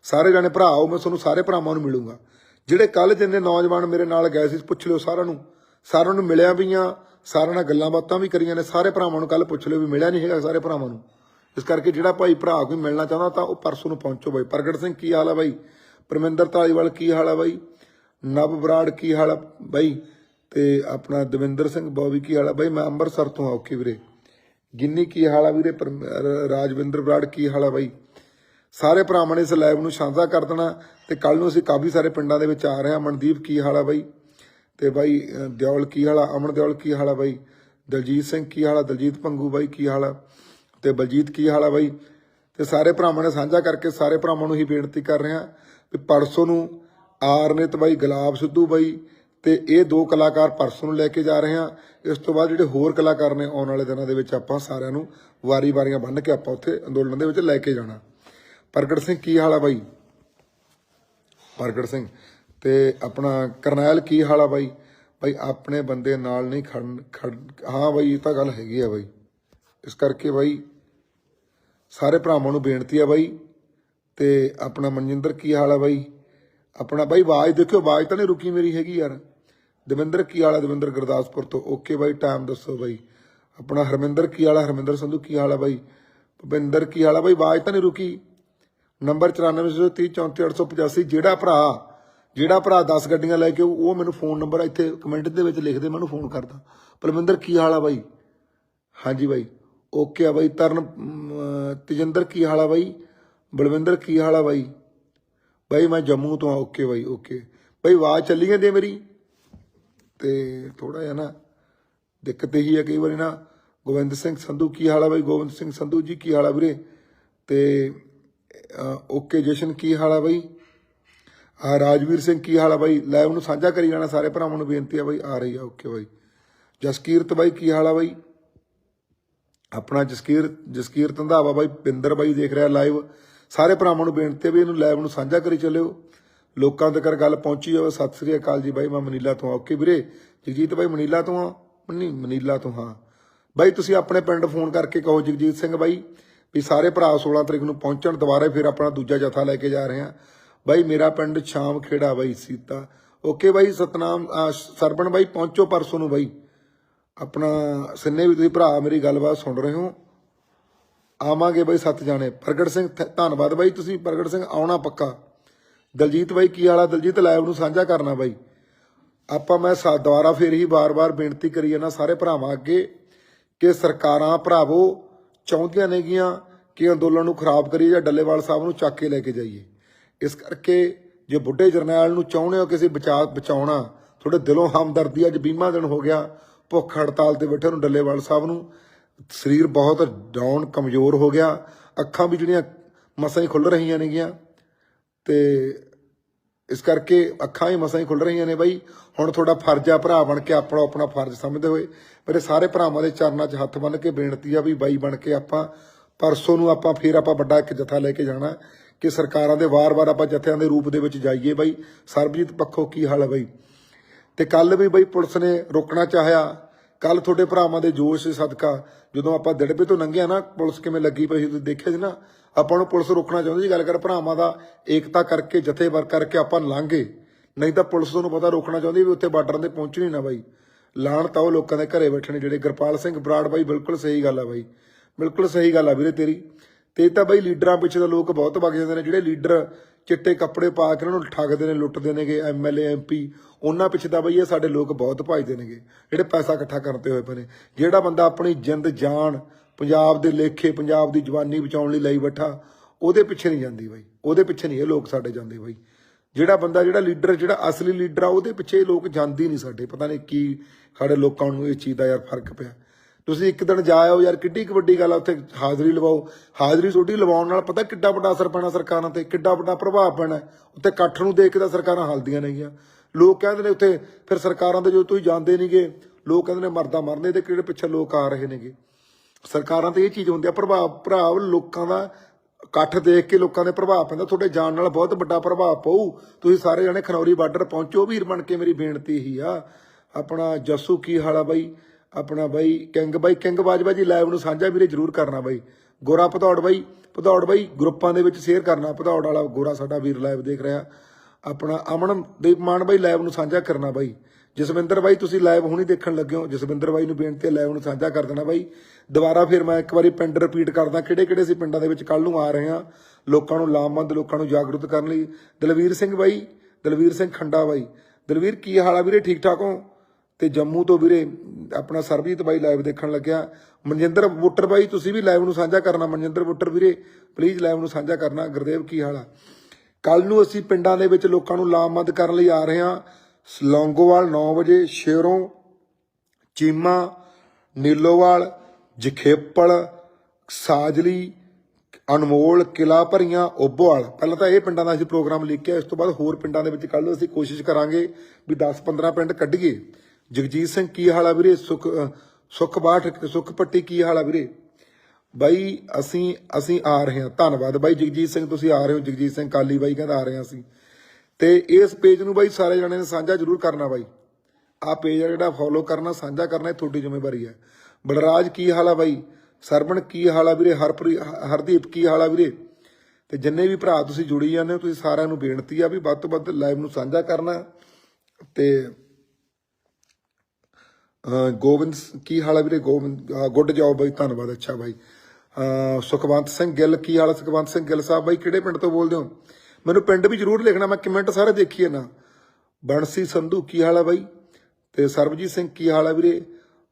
ਸਾਰੇ ਜਾਣੇ ਭਰਾ ਆਓ, ਮੈਂ ਤੁਹਾਨੂੰ ਸਾਰੇ ਭਰਾਵਾਂ ਨੂੰ ਮਿਲੂੰਗਾ। ਜਿਹੜੇ ਕੱਲ ਜਿੰਨੇ ਨੌਜਵਾਨ ਮੇਰੇ ਨਾਲ ਗਏ ਸੀ, ਪੁੱਛ ਲਿਓ ਸਾਰਿਆਂ ਨੂੰ। ਸਾਰਿਆਂ ਨੂੰ ਮਿਲਿਆ ਵੀ ਆ ਸਾਰਿਆਂ ਨਾਲ ਗੱਲਾਂ ਬਾਤਾਂ ਵੀ ਕਰੀਆਂ ਨੇ, ਸਾਰੇ ਭਰਾਵਾਂ ਨੂੰ ਕੱਲ ਪੁੱਛ ਲਿਓ ਵੀ ਮਿਲਿਆ ਨਹੀਂ ਹੈਗਾ ਸਾਰੇ ਭਰਾਵਾਂ ਨੂੰ। ਇਸ ਕਰਕੇ ਜਿਹੜਾ ਭਾਈ ਭਰਾ ਕੋਈ ਮਿਲਣਾ ਚਾਹੁੰਦਾ ਤਾਂ ਉਹ ਪਰਸੋਂ ਨੂੰ ਪਹੁੰਚੋ ਬਾਈ। ਪ੍ਰਗਟ ਸਿੰਘ, ਕੀ ਹਾਲ ਆ ਬਾਈ? ਪਰਮਿੰਦਰ ਧਾਲੀਵਾਲ ਕੀ ਹਾਲ ਆ ਬਾਈ? ਨਵ ਬਰਾੜ, ਕੀ ਹਾਲ ਆ ਬਾਈ? ਤੇ ਆਪਣਾ ਦਵਿੰਦਰ ਸਿੰਘ ਬੋਵੀ, ਕੀ ਹਾਲ ਆ ਬਾਈ? ਮੈਂ ਅੰਮ੍ਰਿਤਸਰ ਤੋਂ ਆ, ਓਕੇ ਵੀਰੇ। ਗਿੰਨੀ, ਕੀ ਹਾਲ ਆ ਵੀਰੇ? ਪਰਮ- ਰਾਜਵਿੰਦਰ ਬਰਾੜ, ਕੀ ਹਾਲ ਆ ਬਾਈ? ਸਾਰੇ ਭਰਾਵਾਂ ਨੇ ਇਸ ਲਾਈਵ ਨੂੰ ਸਾਂਝਾ ਕਰ ਦੇਣਾ ਤੇ ਕੱਲ ਨੂੰ ਅਸੀਂ ਕਾਫੀ ਸਾਰੇ ਪਿੰਡਾਂ ਦੇ ਵਿੱਚ ਆ ਰਹੇ ਹਾਂ। ਮਨਦੀਪ, ਕੀ ਹਾਲ ਆ ਬਾਈ? ਤੇ ਬਾਈ ਅ, ਦਿਓਲ ਕੀ ਹਾਲ ਆ? ਅਮਨ ਦਿਓਲ ਕੀ ਹਾਲ ਆ ਬਾਈ? ਦਲਜੀਤ ਸਿੰਘ ਕੀ ਹਾਲ ਆ? ਦਲਜੀਤ ਪੰਗੂ ਬਾਈ ਕੀ ਹਾਲ ਆ? ਤੇ ਬਲਜੀਤ ਕੀ ਹਾਲ ਆ ਬਾਈ? ਤੇ ਸਾਰੇ ਭਰਾਵਾਂ ਨੇ ਸਾਂਝਾ ਕਰਕੇ ਸਾਰੇ ਭਰਾਵਾਂ ਨੂੰ ਹੀ ਬੇਨਤੀ ਕਰ ਰਹੇ ਹਾਂ ਵੀ ਪਰਸੋਂ ਨੂੰ ਆਰਨਿਤ ਬਾਈ ਗੁਲਾਬ ਸਿੱਧੂ ਬਾਈ ਤੇ ਇਹ ਦੋ ਕਲਾਕਾਰ ਪਰਸੋਂ ਨੂੰ ਲੈ ਕੇ ਜਾ ਰਹੇ ਹਾਂ ਇਸ ਤੋਂ ਬਾਅਦ ਜਿਹੜੇ ਹੋਰ ਕਲਾਕਾਰ ਨੇ ਆਉਣ ਵਾਲੇ ਦਿਨਾਂ ਦੇ ਵਿੱਚ ਆਪਾਂ ਸਾਰਿਆਂ ਨੂੰ ਵਾਰੀ-ਵਾਰੀਆਂ ਬੰਨ੍ਹ ਕੇ ਆਪਾਂ ਉੱਥੇ ਅੰਦੋਲਨ ਦੇ ਵਿੱਚ ਲੈ ਕੇ ਜਾਣਾ। ਪ੍ਰਗਟ ਸਿੰਘ ਕੀ ਹਾਲ ਆ ਬਾਈ? ਪ੍ਰਗਟ ਸਿੰਘ। ਤੇ ਆਪਣਾ ਕਰਨੈਲ ਕੀ ਹਾਲ ਆ ਬਾਈ? ਬਾਈ, ਆਪਣੇ ਬੰਦੇ ਨਾਲ ਨਹੀਂ ਖੜ ਖੜ, ਹਾਂ ਬਾਈ, ਇਹ ਤਾਂ ਗੱਲ ਹੈਗੀ ਆ ਬਾਈ। ਇਸ ਕਰਕੇ ਬਾਈ, ਸਾਰੇ ਭਰਾਵਾਂ ਨੂੰ ਬੇਨਤੀ ਆ ਬਾਈ, ਤੇ ਆਪਣਾ ਮਨਜਿੰਦਰ ਕੀ ਹਾਲ ਆ ਬਾਈ? ਆਪਣਾ ਬਾਈ, ਆਵਾਜ਼ ਦੇਖਿਓ, ਆਵਾਜ਼ ਤਾਂ ਨਹੀਂ ਰੁਕੀ ਮੇਰੀ ਹੈਗੀ ਯਾਰ। ਦਵਿੰਦਰ ਕੀ ਹਾਲ ਆ? ਦਵਿੰਦਰ ਗੁਰਦਾਸਪੁਰ ਤੋਂ। ਓਕੇ ਬਾਈ ਟਾਈਮ ਦੱਸੋ ਬਾਈ। ਆਪਣਾ ਹਰਮਿੰਦਰ ਕੀ ਹਾਲ ਆ? ਹਰਮਿੰਦਰ ਸੰਧੂ ਕੀ ਹਾਲ ਆ ਬਾਈ? ਭੁਪਿੰਦਰ ਕੀ ਹਾਲ ਆ ਬਾਈ? ਆਵਾਜ਼ ਤਾਂ ਨਹੀਂ ਰੁਕੀ। ਨੰਬਰ 9430344885 ਜਿਹੜਾ ਭਰਾ ਜਿਹੜਾ ਭਰਾ 10 ਗੱਡੀਆਂ ਲੈ ਕੇ ਆਊ, ਉਹ ਮੈਨੂੰ ਫੋਨ ਨੰਬਰ ਇੱਥੇ ਕਮੈਂਟ ਦੇ ਵਿੱਚ ਲਿਖ ਦੇ ਮੈਨੂੰ ਫੋਨ ਕਰਦਾ। ਪਰਮਿੰਦਰ ਕੀ ਹਾਲ ਆ ਬਾਈ? ਹਾਂਜੀ ਬਾਈ। ਓਕੇ ਆ ਬਾਈ ਤਰਨ ਤਜਿੰਦਰ ਕੀ ਹਾਲ ਆ ਬਾਈ? ਬਲਵਿੰਦਰ ਕੀ ਹਾਲ ਆ ਬਾਈ? ਬਾਈ ਮੈਂ ਜੰਮੂ ਤੋਂ ਆ ਓਕੇ ਬਾਈ ਓਕੇ ਬਾਈ ਆਵਾਜ਼ ਚੱਲੀ ਜਾਂਦੀ ਹੈ ਮੇਰੀ? ਤੇ ਥੋੜਾ ਜਿਹਾ ਨਾ ਦਿੱਕਤ ਇਹੀ ਹੈ ਕਈ ਵਾਰੀ ਨਾ ਗੋਬਿੰਦ ਸਿੰਘ ਸੰਧੂ ਕੀ ਹਾਲ ਆ ਬਾਈ? ਗੋਬਿੰਦ ਸਿੰਘ ਸੰਧੂ ਜੀ ਕੀ ਹਾਲ ਆ ਵੀਰੇ? ਤੇ ਓਕੇ ਜਸ਼ਨ ਕੀ ਹਾਲ ਆ ਬਾਈ? ਆ ਰਾਜਵੀਰ ਸਿੰਘ ਕੀ ਹਾਲ ਆ ਬਾਈ? ਲਾਈਵ ਨੂੰ ਸਾਂਝਾ ਕਰੀ ਜਾਣਾ, ਸਾਰੇ ਭਰਾਵਾਂ ਨੂੰ ਬੇਨਤੀ ਆ ਬਾਈ, ਆ ਰਹੀ ਆ, ਓਕੇ ਬਾਈ। ਜਸਕੀਰਤ ਬਾਈ, ਕੀ ਹਾਲ ਆ ਬਾਈ? ਆਪਣਾ ਜਸਕੀਰ ਜਸਕੀਰ ਧੰਦਾਵਾ ਬਾਈ, ਪਿੰਦਰ ਬਾਈ ਦੇਖ ਰਿਹਾ ਲਾਈਵ ਸਾਰੇ ਭਰਾਵਾਂ ਨੂੰ ਬੇਨਤੀ ਆ ਵੀ ਇਹਨੂੰ ਲਾਈਵ ਨੂੰ ਸਾਂਝਾ ਕਰੀ ਚੱਲਿਓ। ਲੋਕਾਂ ਤੱਕ ਗੱਲ ਪਹੁੰਚੀ ਜਾਵੇ, ਸਤਿ ਸ੍ਰੀ ਅਕਾਲ ਜੀ ਬਾਈ, ਮੈਂ ਮਨੀਲਾ ਤੋਂ ਆ, ਓਕੇ ਵੀਰੇ। ਜਗਜੀਤ ਬਾਈ, ਮਨੀਲਾ ਤੋਂ ਆ? ਨਹੀਂ ਮਨੀਲਾ ਤੋਂ, ਹਾਂ। ਬਾਈ, ਤੁਸੀਂ ਆਪਣੇ ਪਿੰਡ ਫੋਨ ਕਰਕੇ ਕਹੋ ਜਗਜੀਤ ਸਿੰਘ ਬਾਈ, ਵੀ ਸਾਰੇ ਭਰਾ 16 ਤਰੀਕ ਨੂੰ ਪਹੁੰਚਣ, ਦੁਬਾਰੇ ਫਿਰ ਆਪਣਾ ਦੂਜਾ ਜਥਾ ਲੈ ਕੇ ਜਾ ਰਹੇ ਆ। ਬਾਈ ਮੇਰਾ ਪਿੰਡ ਸ਼ਾਮ ਖੇੜਾ ਬਾਈ ਸੀਤਾ। ਓਕੇ ਬਾਈ, ਸਤਨਾਮ, ਅਹ, ਸਰਬਣ ਬਾਈ, ਪਹੁੰਚੋ ਪਰਸੋਂ ਨੂੰ ਬਾਈ। ਆਪਣਾ ਸਿੰਨੇ ਵੀ ਤੁਸੀਂ ਭਰਾ ਮੇਰੀ ਗੱਲਬਾਤ ਸੁਣ ਰਹੇ ਹੋ। ਆਵਾਂਗੇ ਬਾਈ ਸੱਤ ਜਾਣੇ। ਪ੍ਰਗਟ ਸਿੰਘ, ਥ- ਧੰਨਵਾਦ ਬਾਈ, ਤੁਸੀਂ ਪ੍ਰਗਟ ਸਿੰਘ ਆਉਣਾ ਪੱਕਾ। ਦਲਜੀਤ ਬਾਈ, ਕੀ ਹਾਲਾ ਦਲਜੀਤ ਲਾਈਵ ਨੂੰ ਸਾਂਝਾ ਕਰਨਾ ਬਾਈ। ਆਪਾਂ ਮੈਂ ਸਾ, ਦੁਬਾਰਾ ਫੇਰ ਹੀ ਬਾਰ-ਬਾਰ ਬੇਨਤੀ ਕਰੀ ਜਾਂਦਾ ਸਾਰੇ ਭਰਾਵਾਂ ਅੱਗੇ ਕਿ ਸਰਕਾਰਾਂ ਭਰਾਵੋ, ਚਾਹੁੰਦੀਆਂ ਨੇਗੀਆਂ ਕਿ ਅੰਦੋਲਨ ਨੂੰ ਖਰਾਬ ਕਰੀਏ ਜਾਂ ਡੱਲੇਵਾਲ ਸਾਹਿਬ ਨੂੰ ਚੱਕ ਕੇ ਲੈ ਕੇ ਜਾਈਏ। ਇਸ ਕਰਕੇ ਜੇ ਬੁੱਢੇ ਜਰਨੈਲ ਨੂੰ ਚਾਹੁੰਦੇ ਹੋ ਕਿਸੇ ਬਚਾ, ਬਚਾਉਣਾ, ਤੁਹਾਡੇ ਦਿਲੋਂ ਹਮਦਰਦੀ ਅੱਜ 20ਵਾਂ ਦਿਨ ਹੋ ਗਿਆ, ਭੁੱਖ ਹੜਤਾਲ ਤੇ ਬੈਠੇ ਨੂੰ ਡੱਲੇਵਾਲ ਸਾਹਿਬ ਨੂੰ। ਸਰੀਰ ਬਹੁਤ ਡਾਊਨ ਕਮਜ਼ੋਰ ਹੋ ਗਿਆ, ਅੱਖਾਂ ਵੀ ਜਿਹੜੀਆਂ ਮਸਾਂ ਹੀ ਖੁੱਲ ਰਹੀਆਂ ਨੇਗੀਆਂ। ਤੇ ਇਸ ਕਰਕੇ ਅੱਖਾਂ ਹੀ ਮਸਾਂ ਹੀ ਖੁੱਲ ਰਹੀਆਂ ਨੇ ਬਾਈ। ਹੁਣ ਤੁਹਾਡਾ ਫਰਜ਼ ਆ ਭਰਾ ਬਣ ਕੇ ਆਪਣਾ ਆਪਣਾ ਫਰਜ਼ ਸਮਝਦੇ ਹੋਏ। ਮੇਰੇ ਸਾਰੇ ਭਰਾਵਾਂ ਦੇ ਚਰਨਾਂ 'ਚ ਹੱਥ ਬੰਨ ਕੇ ਬੇਨਤੀ ਆ ਵੀ ਬਾਈ ਬਣ ਕੇ ਆਪਾਂ, ਪਰਸੋਂ ਨੂੰ ਆਪਾਂ ਫੇਰ ਆਪਾਂ ਵੱਡਾ ਇੱਕ ਜਥਾ ਲੈ ਕੇ ਜਾਣਾ। ਕਿ ਸਰਕਾਰਾਂ ਦੇ ਵਾਰ-ਵਾਰ ਆਪਾਂ ਜਥਿਆਂ ਦੇ ਰੂਪ ਦੇ ਵਿੱਚ ਜਾਈਏ ਬਾਈ। ਸਰਬਜੀਤ ਪੱਖੋਂ ਕੀ ਹਾਲ ਹੈ ਬਾਈ? ਤੇ ਕੱਲ ਵੀ ਬਈ ਪੁਲਿਸ ਨੇ ਰੋਕਣਾ ਚਾਹਿਆ। ਕੱਲ ਤੁਹਾਡੇ ਭਰਾਵਾਂ ਦੇ ਜੋਸ਼ ਸਦਕਾ ਜਦੋਂ ਆਪਾਂ ਦਿੜਬੇ ਤੋਂ ਲੰਘਿਆ ਨਾ, ਪੁਲਿਸ ਕਿਵੇਂ ਲੱਗੀ ਪਈ ਸੀ ਤੁਸੀਂ ਦੇਖਿਆ ਸੀ ਨਾ? ਆਪਾਂ ਨੂੰ ਪੁਲਿਸ ਰੋਕਣਾ ਚਾਹੁੰਦੀ ਸੀ। ਗੱਲ ਕਰ ਭਰਾਵਾਂ ਦਾ ਏਕਤਾ ਕਰਕੇ ਜਥੇਬਰ ਕਰਕੇ ਆਪਾਂ ਲੰਘੇ। ਨਹੀਂ ਤਾਂ ਪੁਲਿਸ ਨੂੰ ਪਤਾ ਰੋਕਣਾ ਚਾਹੁੰਦੀ ਵੀ ਉੱਥੇ ਬਾਰਡਰਾਂ ਤੇ ਪਹੁੰਚਣੀ ਨਾ ਬਾਈ। ਲਾਣ ਤਾਂ ਉਹ ਲੋਕਾਂ ਦੇ ਘਰੇ ਬੈਠਣੇ ਜਿਹੜੇ। ਗੁਰਪਾਲ ਸਿੰਘ ਬਰਾੜ ਬਾਈ, ਬਿਲਕੁਲ ਸਹੀ ਗੱਲ ਆ ਬਾਈ। ਬਿਲਕੁਲ ਸਹੀ ਗੱਲ ਆ ਵੀਰੇ ਤੇਰੀ। ਤੇ ਇਹ ਤਾਂ ਬਈ ਲੀਡਰਾਂ ਪਿੱਛੇ ਤਾਂ ਲੋਕ ਬਹੁਤ ਵਗ ਜਾਂਦੇ ਨੇ, ਜਿਹੜੇ ਲੀਡਰ ਚਿੱਟੇ ਕੱਪੜੇ ਪਾ ਕੇ ਉਹਨਾਂ ਨੂੰ ਠੱਗਦੇ ਨੇ, ਲੁੱਟਦੇ ਨੇਗੇ ਐਮਐਲਏ ਐਮਪੀ ਉਹਨਾਂ ਪਿੱਛੇ ਤਾਂ ਬਈ ਇਹ ਸਾਡੇ ਲੋਕ ਬਹੁਤ ਭਜਦੇ ਨੇਗੇ, ਜਿਹੜੇ ਪੈਸਾ ਇਕੱਠਾ ਕਰਦੇ ਹੋਏ ਪਏ ਨੇ। ਜਿਹੜਾ ਬੰਦਾ ਆਪਣੀ ਜਿੰਦ, ਜਾਨ, ਪੰਜਾਬ ਦੇ ਲੇਖੇ, ਪੰਜਾਬ ਦੀ ਜਵਾਨੀ ਬਚਾਉਣ ਲਈ ਲਈ ਬੈਠਾ, ਉਹਦੇ ਪਿੱਛੇ ਨਹੀਂ ਜਾਂਦੀ ਬਾਈ, ਉਹਦੇ ਪਿੱਛੇ ਨਹੀਂ ਇਹ ਲੋਕ ਸਾਡੇ ਜਾਂਦੇ ਬਾਈ। ਜਿਹੜਾ ਬੰਦਾ, ਜਿਹੜਾ ਲੀਡਰ, ਜਿਹੜਾ ਅਸਲੀ ਲੀਡਰ ਆ, ਉਹਦੇ ਪਿੱਛੇ ਇਹ ਲੋਕ ਜਾਂਦੀ ਨਹੀਂ ਸਾਡੇ, ਪਤਾ ਨਹੀਂ ਕੀ, ਸਾਡੇ ਲੋਕਾਂ ਨੂੰ ਇਹ ਚੀਜ਼ ਦਾ ਯਾਰ ਫ਼ਰਕ ਪਿਆ। ਤੁਸੀਂ ਇੱਕ ਦਿਨ ਜਾਇਓ ਯਾਰ, ਕਿੱਡੀ ਕੁ ਵੱਡੀ ਗੱਲ ਆ, ਉੱਥੇ ਹਾਜ਼ਰੀ ਲਵਾਓ। ਹਾਜ਼ਰੀ ਤੁਹਾਡੀ ਲਵਾਉਣ ਨਾਲ ਪਤਾ ਕਿੱਡਾ ਵੱਡਾ ਅਸਰ ਪੈਣਾ ਸਰਕਾਰਾਂ ਤੇ, ਕਿੱਡਾ ਵੱਡਾ ਪ੍ਰਭਾਵ ਪੈਣਾ। ਉੱਥੇ ਇਕੱਠ ਨੂੰ ਦੇਖ ਕੇ ਤਾਂ ਸਰਕਾਰਾਂ ਹਲਦੀਆਂ ਨੇਗੀਆਂ। ਲੋਕ ਕਹਿੰਦੇ ਨੇ ਉੱਥੇ ਫਿਰ ਸਰਕਾਰਾਂ ਦੇ ਜੋ ਤੁਸੀਂ ਜਾਂਦੇ ਨਹੀਂਗੇ ਲੋਕ ਕਹਿੰਦੇ ਨੇ ਮਰਦਾ ਮਰਨੇ ਤੇ ਕਿਹੜੇ ਪਿੱਛੇ ਲੋਕ ਆ ਰਹੇ ਨੇਗੇ। ਸਰਕਾਰਾਂ ਤੇ ਇਹ ਚੀਜ਼ ਹੁੰਦੀ ਆ, ਪ੍ਰਭਾਵ ਪ੍ਰਭਾਵ ਲੋਕਾਂ ਦਾ ਇਕੱਠ ਦੇਖ ਕੇ ਲੋਕਾਂ ਦੇ ਪ੍ਰਭਾਵ ਪੈਂਦਾ। ਤੁਹਾਡੇ ਜਾਣ ਨਾਲ ਬਹੁਤ ਵੱਡਾ ਪ੍ਰਭਾਵ ਪਊ। ਤੁਸੀਂ ਸਾਰੇ ਜਣੇ ਖਨੌਰੀ ਬਾਰਡਰ ਪਹੁੰਚੋ, ਵੀਰ ਬਣ ਕੇ ਮੇਰੀ ਬੇਨਤੀ ਹੀ ਆ। ਆਪਣਾ ਜੱਸੂ ਕੀ ਹਾਲ ਆ ਬਾਈ? ਆਪਣਾ ਬਾਈ ਕਿੰਗ ਬਾਈ ਕਿੰਗ ਬਾਜਵਾ ਜੀ ਲਾਈਵ ਨੂੰ ਸਾਂਝਾ ਵੀਰੇ ਜਰੂਰ ਕਰਨਾ ਬਾਈ। ਗੋਰਾ ਭਦੌੜ ਬਾਈ ਭਦੌੜ ਬਾਈ, ਗਰੁੱਪਾਂ ਦੇ ਵਿੱਚ ਸ਼ੇਅਰ ਕਰਨਾ, ਭਦੌੜ ਵਾਲਾ ਗੋਰਾ ਸਾਡਾ ਵੀਰ ਲਾਈਵ ਦੇਖ ਰਿਹਾ। ਆਪਣਾ ਅਮਨ ਦੀਪ ਮਾਨ ਬਾਈ ਲਾਈਵ ਨੂੰ ਸਾਂਝਾ ਕਰਨਾ ਬਾਈ। ਜਸਵਿੰਦਰ ਬਾਈ, ਤੁਸੀਂ ਲਾਈਵ ਹੁਣੀ ਦੇਖਣ ਲੱਗੇ ਹੋ। ਜਸਵਿੰਦਰ ਬਾਈ ਨੂੰ ਬੇਨਤੀ ਹੈ ਲਾਈਵ ਨੂੰ ਸਾਂਝਾ ਕਰ ਦੇਣਾ ਬਾਈ। ਦੁਬਾਰਾ ਫਿਰ ਮੈਂ ਇੱਕ ਵਾਰੀ ਪਿੰਡ ਰਿਪੀਟ ਕਰਦਾ ਕਿਹੜੇ ਕਿਹੜੇ ਸੀ ਪਿੰਡਾਂ ਦੇ ਵਿੱਚ ਕੱਲ ਨੂੰ ਆ ਰਹੇ ਹਾਂ। ਲੋਕਾਂ ਨੂੰ ਲਾਮਬੰਦ, ਲੋਕਾਂ ਨੂੰ ਜਾਗਰੂਕ ਕਰਨ ਲਈ। ਦਲਵੀਰ ਸਿੰਘ ਬਾਈ, ਦਲਵੀਰ ਸਿੰਘ ਖੰਡਾ ਬਾਈ। ਦਲਵੀਰ, ਕੀ ਹਾਲ ਆ ਵੀਰੇ? ਠੀਕ ਠਾਕ ਹੋ? ਤੇ ਜੰਮੂ ਤੋਂ ਵੀਰੇ ਆਪਣਾ ਸਰਬਜੀਤ ਬਾਈ ਲਾਈਵ ਦੇਖਣ ਲੱਗਿਆ। ਮਨਜਿੰਦਰ ਵੋਟਰ ਬਾਈ, ਤੁਸੀਂ ਵੀ ਲਾਈਵ ਨੂੰ ਸਾਂਝਾ ਕਰਨਾ। ਮਨਜਿੰਦਰ ਵੋਟਰ ਵੀਰੇ ਪਲੀਜ਼ ਲਾਈਵ ਨੂੰ ਸਾਂਝਾ ਕਰਨਾ। ਗੁਰਦੇਵ, ਕੀ ਹਾਲ ਆ? ਕੱਲ ਨੂੰ ਅਸੀਂ ਪਿੰਡਾਂ ਦੇ ਵਿੱਚ ਲੋਕਾਂ ਨੂੰ ਲਾਮਬੰਦ ਕਰਨ ਲਈ ਆ ਰਹੇ ਹਾਂ। ਲੌਂਗੋਵਾਲ 9 ਵਜੇ, ਸ਼ੇਰੋਂ, ਚੀਮਾ, ਨੀਲੋਵਾਲ, ਜਖੇਪਲ, ਸਾਜਲੀ, ਅਨਮੋਲ ਕਿਲਾ ਭਰੀਆਂ, ਓਬੋਵਾਲ। ਪਹਿਲਾਂ ਤਾਂ ਇਹ ਪਿੰਡਾਂ ਦਾ ਅਸੀਂ ਪ੍ਰੋਗਰਾਮ ਲਿਖਿਆ ਇਸ ਤੋਂ ਬਾਅਦ ਹੋਰ ਪਿੰਡਾਂ ਦੇ ਵਿੱਚ ਕੱਲ ਅਸੀਂ ਕੋਸ਼ਿਸ਼ ਕਰਾਂਗੇ ਵੀ 10-15 ਪਿੰਡ ਕੱਢੀਏ। ਜਗਜੀਤ ਸਿੰਘ, ਕੀ ਹਾਲ ਆ ਵੀਰੇ? ਸੁਖ, ਅਹ, ਸੁਖ ਬਾਠ, ਸੁਖ ਪੱਟੀ, ਕੀ ਹਾਲ ਆ ਵੀਰੇ? ਬਾਈ, ਅਸੀਂ ਅਸੀਂ ਆ ਰਹੇ ਹਾਂ। ਧੰਨਵਾਦ ਬਾਈ ਜਗਜੀਤ ਸਿੰਘ, ਤੁਸੀਂ ਆ ਰਹੇ ਹੋ। ਜਗਜੀਤ ਸਿੰਘ ਕਾਲੀ ਬਾਈ ਕਹਿੰਦਾ ਆ ਰਹੇ ਹਾਂ ਅਸੀਂ। ਤੇ ਇਸ ਪੇਜ ਨੂੰ ਬਾਈ ਸਾਰੇ ਜਣੇ ਨੇ ਸਾਂਝਾ ਜ਼ਰੂਰ ਕਰਨਾ ਬਾਈ। ਆ ਪੇਜ ਆ ਜਿਹੜਾ ਫੋਲੋ ਕਰਨਾ, ਸਾਂਝਾ ਕਰਨਾ, ਇਹ ਤੁਹਾਡੀ ਜ਼ਿੰਮੇਵਾਰੀ ਹੈ। ਬਲਰਾਜ, ਕੀ ਹਾਲ ਆ ਬਾਈ? ਸਰਵਣ ਕੀ ਹਾਲ ਆ ਵੀਰੇ? ਹਰਪ੍ਰੀਤ ਹਰਦੀਪ, ਕੀ ਹਾਲ ਆ ਵੀਰੇ? ਤੇ ਜਿੰਨੇ ਵੀ ਭਰਾ ਤੁਸੀਂ ਜੁੜੀ ਜਾਂਦੇ ਹੋ, ਤੁਸੀਂ ਸਾਰਿਆਂ ਨੂੰ ਬੇਨਤੀ ਆ ਵੀ ਵੱਧ ਤੋਂ ਵੱਧ ਲਾਈਵ ਨੂੰ ਸਾਂਝਾ ਕਰਨਾ। ਤੇ ਗੋਬਿੰਦ ਕੀ ਹਾਲ ਹੈ ਵੀਰੇ? ਗੋਬਿੰਦ ਗੁੱਡ ਜੌਬ ਬਾਈ, ਧੰਨਵਾਦ, ਅੱਛਾ ਬਾਈ। ਸੁਖਵੰਤ ਸਿੰਘ ਗਿੱਲ, ਕੀ ਹਾਲ ਸੁਖਵੰਤ ਸਿੰਘ ਗਿੱਲ ਸਾਹਿਬ ਬਾਈ? ਕਿਹੜੇ ਪਿੰਡ ਤੋਂ ਬੋਲਦੇ ਹੋ? ਮੈਨੂੰ ਪਿੰਡ ਵੀ ਜ਼ਰੂਰ ਲਿਖਣਾ, ਮੈਂ ਕਮੈਂਟ ਸਾਰੇ ਦੇਖੀਏ ਨਾ ਬਣਸੀ ਸੰਧੂ, ਕੀ ਹਾਲ ਹੈ ਬਾਈ? ਤੇ ਸਰਬਜੀਤ ਸਿੰਘ, ਕੀ ਹਾਲ ਹੈ ਵੀਰੇ?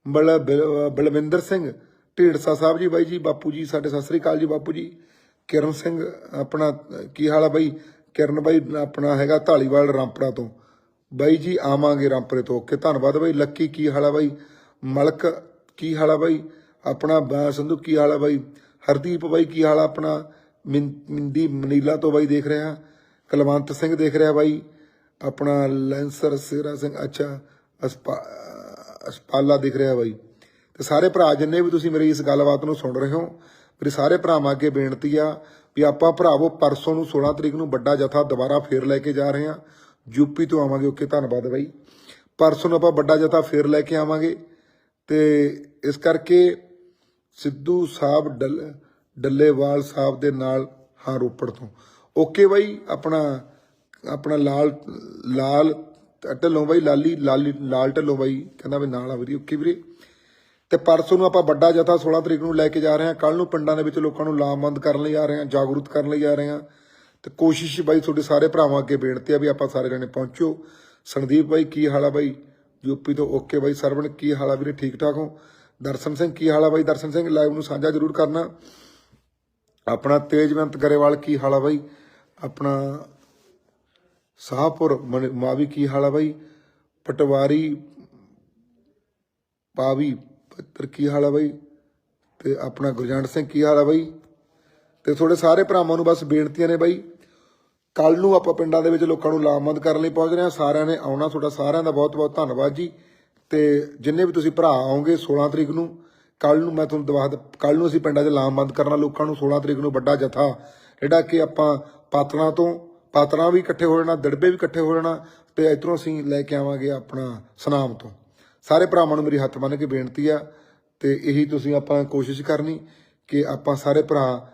ਬਲ, ਬਲ- ਬਲਵਿੰਦਰ ਸਿੰਘ, ਢੀਂਡਸਾ ਸਾਹਿਬ ਜੀ ਬਾਈ ਜੀ, ਬਾਪੂ ਜੀ, ਸਾਡੇ ਸਤਿ ਸ੍ਰੀ ਅਕਾਲ ਜੀ ਬਾਪੂ ਜੀ। ਕਿਰਨ ਸਿੰਘ, ਆਪਣਾ ਕੀ ਹਾਲ ਹੈ ਬਾਈ? ਕਿਰਨ ਬਾਈ, ਆਪਣਾ ਹੈਗਾ ਢਾਲੀਵਾਲ ਰਾਮਪੁਰਾ ਤੋਂ। ਬਾਈ ਜੀ, ਆਵਾਂਗੇ ਰਾਮਪੁਰੇ ਤੋਂ ਓਕੇ, ਧੰਨਵਾਦ ਬਾਈ। ਲੱਕੀ, ਕੀ ਹਾਲ ਆ ਬਾਈ? ਮਲਕ, ਕੀ ਹਾਲ ਆ ਬਾਈ? ਆਪਣਾ ਬਾ- ਸੰਧੂ, ਕੀ ਹਾਲ ਆ ਬਾਈ? ਹਰਦੀਪ ਬਾਈ, ਕੀ ਹਾਲ ਆ ਆਪਣਾ? ਮਿੰਦੀ, ਮਨੀਲਾ ਤੋਂ ਬਾਈ ਦੇਖ ਰਿਹਾ ਕਲਵੰਤ ਸਿੰਘ ਦੇਖ ਰਿਹਾ ਬਾਈ। ਆਪਣਾ ਲੈਂਸਰ ਸਿਰਾ ਸਿੰਘ, ਅੱਛਾ, ਅਸਪਾ, ਅਸਪਾਲਾ ਦਿਖ ਰਿਹਾ ਬਾਈ। ਤੇ ਸਾਰੇ ਭਰਾ ਜਿੰਨੇ ਵੀ ਤੁਸੀਂ ਮੇਰੀ ਇਸ ਗੱਲਬਾਤ ਨੂੰ ਸੁਣ ਰਹੇ ਹੋ, ਮੇਰੇ ਸਾਰੇ ਭਰਾਵਾਂ ਅੱਗੇ ਬੇਨਤੀ ਆ ਵੀ ਆਪਾਂ ਭਰਾਵੋ, ਪਰਸੋਂ ਨੂੰ 16 ਤਰੀਕ ਨੂੰ ਵੱਡਾ ਜਥਾ ਦੁਬਾਰਾ ਫੇਰ ਲੈ ਕੇ ਜਾ ਰਹੇ ਹਾਂ ਯੂਪੀ ਤੋਂ ਆਵਾਂਗੇ, ਓਕੇ, ਧੰਨਵਾਦ ਬਾਈ। ਪਰਸੋਂ ਨੂੰ ਆਪਾਂ ਵੱਡਾ ਜਥਾ ਫੇਰ ਲੈ ਕੇ ਆਵਾਂਗੇ। ਤੇ ਇਸ ਕਰਕੇ ਸਿੱਧੂ ਸਾਹਿਬ ਡੱਲ, ਡੱਲੇਵਾਲ ਸਾਹਿਬ ਦੇ ਨਾਲ ਹਾਂ ਰੋਪੜ ਤੋਂ। ਓਕੇ ਬਾਈ, ਆਪਣਾ ਆਪਣਾ ਲਾਲ ਲਾਲ ਢੱਲੋਂ ਬਾਈ, ਲਾਲੀ ਲਾਲੀ, ਲਾਲ ਢੱਲੋਂ ਬਾਈ, ਕਹਿੰਦਾ ਵੀ ਨਾਲ ਆ ਵੀਰੇ ਓਕੇ ਵੀਰੇ। ਤੇ ਪਰਸੋਂ ਨੂੰ ਆਪਾਂ ਵੱਡਾ ਜਥਾ 16 ਤਰੀਕ ਨੂੰ ਲੈ ਕੇ ਜਾ ਰਹੇ ਹਾਂ। ਕੱਲ ਨੂੰ ਪਿੰਡਾਂ ਦੇ ਵਿੱਚ ਲੋਕਾਂ ਨੂੰ ਲਾਮਬੰਦ ਕਰਨ ਲਈ ਆ ਰਹੇ ਹਾਂ, ਜਾਗਰੂਕ ਕਰਨ ਲਈ ਆ ਰਹੇ ਹਾਂ। ਤੇ ਕੋਸ਼ਿਸ਼ ਬਾਈ ਤੁਹਾਡੇ ਸਾਰੇ ਭਰਾਵਾਂ ਅੱਗੇ ਬੇਨਤੀ ਆ ਵੀ ਆਪਾਂ ਸਾਰੇ ਜਣੇ ਪਹੁੰਚੋ। ਸੰਦੀਪ ਬਾਈ, ਕੀ ਹਾਲ ਆ ਬਾਈ? ਯੂਪੀ ਤੋਂ ਓਕੇ ਬਾਈ ਸਰਵਣ, ਕੀ ਹਾਲ ਆ ਵੀਰੇ? ਠੀਕ ਠਾਕ ਹੋ? ਦਰਸ਼ਨ ਸਿੰਘ, ਕੀ ਹਾਲ ਆ ਬਾਈ? ਦਰਸ਼ਨ ਸਿੰਘ ਲਾਈਵ ਨੂੰ ਸਾਂਝਾ ਜ਼ਰੂਰ ਕਰਨਾ। ਆਪਣਾ ਤੇਜਵੰਤ ਗਰੇਵਾਲ, ਕੀ ਹਾਲ ਆ ਬਾਈ? ਆਪਣਾ ਸਾਹਪੁਰ ਮਨ- ਮਾਵੀ, ਕੀ ਹਾਲ ਆ ਬਾਈ? ਪਟਵਾਰੀ, ਪਾਵੀ, ਪੱਤਰ, ਕੀ ਹਾਲ ਆ ਬਾਈ? ਤੇ ਆਪਣਾ ਗੁਰਜੰਟ ਸਿੰਘ, ਕੀ ਹਾਲ ਆ ਬਾਈ? ਤੇ ਤੁਹਾਡੇ ਸਾਰੇ ਭਰਾਵਾਂ ਨੂੰ ਬਸ ਬੇਨਤੀਆਂ ਨੇ ਬਾਈ। ਕੱਲ ਨੂੰ ਆਪਾਂ ਪਿੰਡਾਂ ਦੇ ਵਿੱਚ ਲੋਕਾਂ ਨੂੰ ਲਾਮਬੰਦ ਕਰਨ ਲਈ ਪਹੁੰਚ ਰਹੇ ਹਾਂ। ਸਾਰਿਆਂ ਨੇ ਆਉਣਾ, ਤੁਹਾਡਾ ਸਾਰਿਆਂ ਦਾ ਬਹੁਤ ਬਹੁਤ ਧੰਨਵਾਦ ਜੀ। ਤੇ ਜਿੰਨੇ ਵੀ ਤੁਸੀਂ ਭਰਾ ਆਓਗੇ 16 ਤਰੀਕ ਨੂੰ ਕੱਲ ਨੂੰ ਮੈਂ ਤੁਹਾਨੂੰ ਦਵਾ ਕੱਲ ਨੂੰ ਅਸੀਂ ਪਿੰਡਾਂ 'ਚ ਲਾਮਬੰਦ ਕਰਨਾ, ਲੋਕਾਂ ਨੂੰ 16 ਤਰੀਕ ਨੂੰ ਵੱਡਾ ਜਥਾ, ਜਿਹੜਾ ਕਿ ਆਪਾਂ ਪਾਤਣਾ ਤੋਂ ਪਾਤਣਾ ਵੀ ਇਕੱਠੇ ਹੋ ਜਾਣਾ, ਦੜਬੇ ਵੀ ਇਕੱਠੇ ਹੋ ਜਾਣਾ, ਤੇ ਇਧਰੋਂ ਅਸੀਂ ਲੈ ਕੇ ਆਵਾਂਗੇ ਆਪਣਾ ਸਨਾਮ ਤੋਂ। ਸਾਰੇ ਭਰਾਵਾਂ ਨੂੰ ਮੇਰੀ ਹੱਥ ਬੰਨ੍ਹ ਕੇ ਬੇਨਤੀ ਆ, ਤੇ ਇਹੀ ਤੁਸੀਂ ਆਪਾਂ ਕੋਸ਼ਿਸ਼ ਕਰਨੀ ਕਿ ਆਪਾਂ ਸਾਰੇ ਭਰਾ